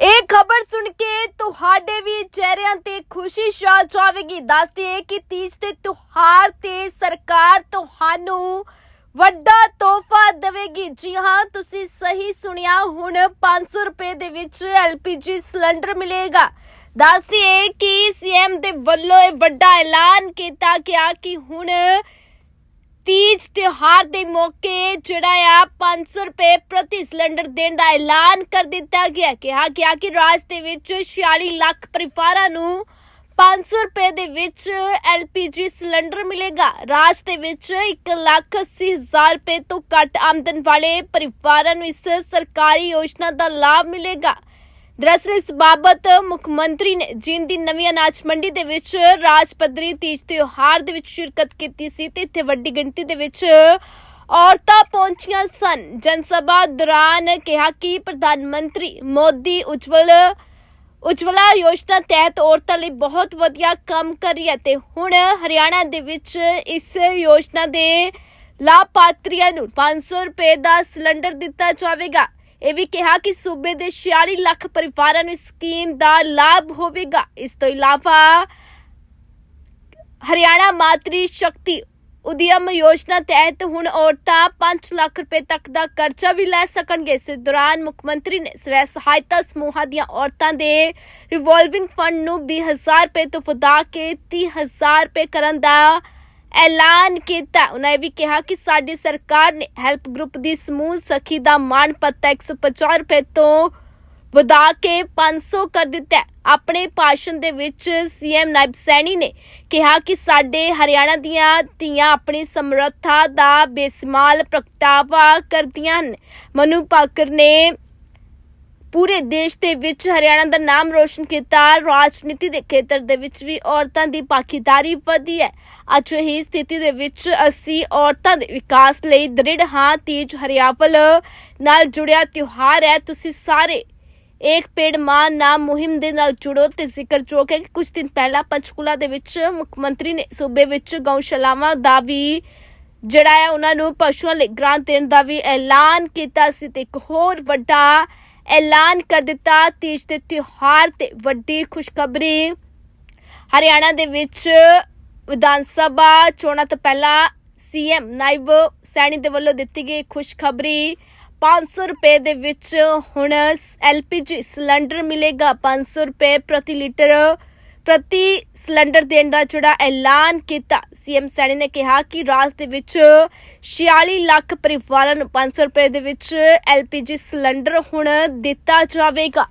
ਇਹ ਖਬਰ ਸੁਣ ਕੇ ਤੁਹਾਡੇ ਵੀ ਚਿਹਰਿਆਂ ਤੇ ਖੁਸ਼ੀ ਛਾ ਜਾਵੇਗੀ ਦੱਸਦੇ ਕਿ ਤੀਜ ਦੇ ਤਿਉਹਾਰ ਤੇ ਸਰਕਾਰ ਤੁਹਾਨੂੰ ਵੱਡਾ ਤੋਹਫਾ ਦੇਵੇਗੀ। ਜੀ ਹਾਂ, ਤੁਸੀਂ ਸਹੀ ਸੁਣਿਆ, ਹੁਣ 500 ਰੁਪਏ ਦੇ ਵਿੱਚ ਐਲਪੀਜੀ ਸਿਲੰਡਰ ਮਿਲੇਗਾ। ਦੱਸਦੇ ਕਿ ਸੀਐਮ ਦੇ ਵੱਲੋਂ ਇਹ ਵੱਡਾ ਐਲਾਨ ਕੀਤਾ ਗਿਆ ਕਿ ਹੁਣ ਤੀਜ ਤਿਉਹਾਰ ਦੇ ਮੌਕੇ ਜਿਹੜਾ ਆ 500 ਰੁਪਏ ਪ੍ਰਤੀ ਸਿਲੰਡਰ ਦੇਣ ਦਾ ਐਲਾਨ ਕਰ ਦਿੱਤਾ ਗਿਆ ਕਿਹਾ ਗਿਆ ਕਿ ਰਾਜ ਦੇ ਵਿੱਚ 46 ਲੱਖ ਪਰਿਵਾਰਾਂ ਨੂੰ 500 ਰੁਪਏ ਦੇ ਵਿੱਚ LPG ਸਿਲੰਡਰ ਮਿਲੇਗਾ। ਰਾਜ ਦੇ ਵਿੱਚ 1 ਲੱਖ 80 ਹਜ਼ਾਰ ਰੁਪਏ ਤੋਂ ਘੱਟ ਆਮਦਨ ਵਾਲੇ ਪਰਿਵਾਰਾਂ ਨੂੰ ਇਸ ਸਰਕਾਰੀ ਯੋਜਨਾ ਦਾ ਲਾਭ ਮਿਲੇਗਾ। ਦਰਅਸਲ ਇਸ ਬਾਬਤ ਮੁੱਖ ਮੰਤਰੀ ਨੇ ਜੀਨ ਦੀ ਨਵੀਂ ਅਨਾਜ ਮੰਡੀ ਦੇ ਵਿੱਚ ਰਾਜ ਪੱਧਰੀ ਤੀਜ ਤਿਉਹਾਰ ਦੇ ਵਿੱਚ ਸ਼ਿਰਕਤ ਕੀਤੀ ਸੀ ਤੇ ਇੱਥੇ ਵੱਡੀ ਗਿਣਤੀ ਦੇ ਵਿੱਚ ਔਰਤਾਂ ਪਹੁੰਚੀਆਂ ਸਨ। ਜਨਸਭਾ ਦੌਰਾਨ ਕਿਹਾ ਕਿ ਪ੍ਰਧਾਨ ਮੰਤਰੀ ਮੋਦੀ ਉਜਵਲ ਉਜਵਲਾ ਯੋਜਨਾ ਤਹਿਤ ਔਰਤਾਂ ਲਈ ਬਹੁਤ ਵਧੀਆ ਕੰਮ ਕਰ ਰਹੀ ਹੈ ਤੇ ਹੁਣ ਹਰਿਆਣਾ ਦੇ ਵਿੱਚ ਇਸ ਯੋਜਨਾ ਦੇ ਲਾਭਪਾਤਰੀਆਂ ਨੂੰ 500 ਰੁਪਏ ਦਾ ਸਿਲੰਡਰ ਦਿੱਤਾ ਜਾਵੇਗਾ। ਇਹ ਵੀ ਕਿਹਾ ਕਿ ਸੂਬੇ ਦੇ 46 ਲੱਖ ਪਰਿਵਾਰਾਂ ਨੂੰ ਇਸ ਸਕੀਮ ਦਾ ਲਾਭ ਹੋਵੇਗਾ। ਇਸ ਤੋਂ ਇਲਾਵਾ ਹਰਿਆਣਾ ਮਾਤਰੀ ਸ਼ਕਤੀ ਉਦਯਮ ਯੋਜਨਾ ਤਹਿਤ ਹੁਣ ਔਰਤਾਂ 5 ਲੱਖ ਰੁਪਏ ਤੱਕ ਦਾ ਕਰਜ਼ਾ ਵੀ ਲੈ ਸਕਣਗੇ। ਇਸ ਦੌਰਾਨ ਮੁੱਖ ਮੰਤਰੀ ਨੇ ਸਵੈ ਸਹਾਇਤਾ ਸਮੂਹਾਂ ਦੀਆਂ ਔਰਤਾਂ ਦੇ ਰਿਵੋਲਵਿੰਗ ਫੰਡ ਨੂੰ 20000 ਰੁਪਏ ਤੋਂ ਵਧਾ ਕੇ 30000 ਰੁਪਏ ਕਰਨ ਦਾ ਐਲਾਨ ਕੀਤਾ। ਉਹਨਾਂ ਇਹ ਵੀ ਕਿਹਾ ਕਿ ਸਾਡੀ ਸਰਕਾਰ ਨੇ ਹੈਲਪ ਗਰੁੱਪ ਦੀ ਸਮੂਹ ਸਖੀ ਦਾ ਮਾਣ ਪੱਤਾ 150 ਰੁਪਏ ਤੋਂ ਵਧਾ ਕੇ 500 ਕਰ ਦਿੱਤਾ ਆਪਣੇ ਭਾਸ਼ਣ ਦੇ ਵਿੱਚ ਸੀਐਮ ਨਾਇਬ ਸੈਣੀ ਨੇ ਕਿਹਾ ਕਿ ਸਾਡੇ ਹਰਿਆਣਾ ਦੀਆਂ ਧੀਆਂ ਆਪਣੀ ਸਮਰੱਥਾ ਦਾ ਬੇਸਮਾਲ ਪ੍ਰਗਟਾਵਾ ਕਰਦੀਆਂ ਹਨ। ਮਨੂ ਪਾਕਰ ਨੇ ਪੂਰੇ ਦੇਸ਼ ਦੇ ਵਿੱਚ ਹਰਿਆਣਾ ਦਾ ਨਾਮ ਰੋਸ਼ਨ ਕੀਤਾ, ਰਾਜਨੀਤੀ ਦੇ ਖੇਤਰ ਦੇ ਵਿੱਚ ਵੀ ਔਰਤਾਂ ਦੀ ਭਾਗੀਦਾਰੀ ਵਧੀ ਹੈ। ਅੱਜ ਹੀ ਸਥਿਤੀ ਦੇ ਵਿੱਚ ਅਸੀਂ ਔਰਤਾਂ ਦੇ ਵਿਕਾਸ ਲਈ ਦ੍ਰਿੜ ਹਾਂ, ਤੀਜ ਹਰਿਆਵਲ ਨਾਲ ਜੁੜਿਆ ਤਿਉਹਾਰ ਹੈ। ਤੁਸੀਂ ਸਾਰੇ ਇੱਕ ਪੇੜ ਮਾਂ ਨਾਮ ਮੁਹਿੰਮ ਦੇ ਨਾਲ ਜੁੜੋ ਤੇ ਜ਼ਿਕਰਯੋਗ ਹੈ ਕਿ ਕੁਝ ਦਿਨ ਪਹਿਲਾਂ ਪੰਚਕੂਲਾ ਦੇ ਵਿੱਚ ਮੁੱਖ ਮੰਤਰੀ ਨੇ ਸੂਬੇ ਵਿੱਚ ਗਊਸ਼ਾਲਾਵਾਂ ਦਾ ਵੀ ਜਿਹੜਾ ਹੈ ਉਹਨਾਂ ਨੂੰ ਪਸ਼ੂਆਂ ਲਈ ਗ੍ਰਾਂਟ ਦੇਣ ਦਾ ਵੀ ਐਲਾਨ ਕੀਤਾ ਸੀ ਤੇ ਇੱਕ ਹੋਰ ਵੱਡਾ ਐਲਾਨ ਕਰ ਦਿੱਤਾ। ਤੀਜ ਦੇ ਤਿਉਹਾਰ ਤੇ ਵੱਡੀ ਖੁਸ਼ਖਬਰੀ। ਹਰਿਆਣਾ ਦੇ ਵਿੱਚ ਵਿਧਾਨ ਸਭਾ ਚੋਣਾਂ ਤੋਂ ਪਹਿਲਾਂ ਸੀਐਮ ਨਾਇਬ ਸੈਣੀ ਦੇ ਵੱਲੋਂ ਦਿੱਤੀ ਗਈ ਖੁਸ਼ਖਬਰੀ। 500 ਰੁਪਏ ਦੇ ਵਿੱਚ ਹੁਣ ਐਲਪੀਜੀ ਸਿਲੰਡਰ ਮਿਲੇਗਾ। 500 ਰੁਪਏ ਪ੍ਰਤੀ ਲੀਟਰ ਪ੍ਰਤੀ ਸਿਲੰਡਰ ਦੇਣ ਦਾ ਜਿਹੜਾ ਐਲਾਨ ਕੀਤਾ ਸੀਐਮ ਸੈਣੀ ਨੇ ਕਿਹਾ ਕਿ ਰਾਜ ਦੇ ਵਿੱਚ 46 ਲੱਖ ਪਰਿਵਾਰਾਂ ਨੂੰ 500 ਰੁਪਏ ਦੇ ਵਿੱਚ ਐਲਪੀਜੀ ਸਿਲੰਡਰ ਹੁਣ ਦਿੱਤਾ ਜਾਵੇਗਾ।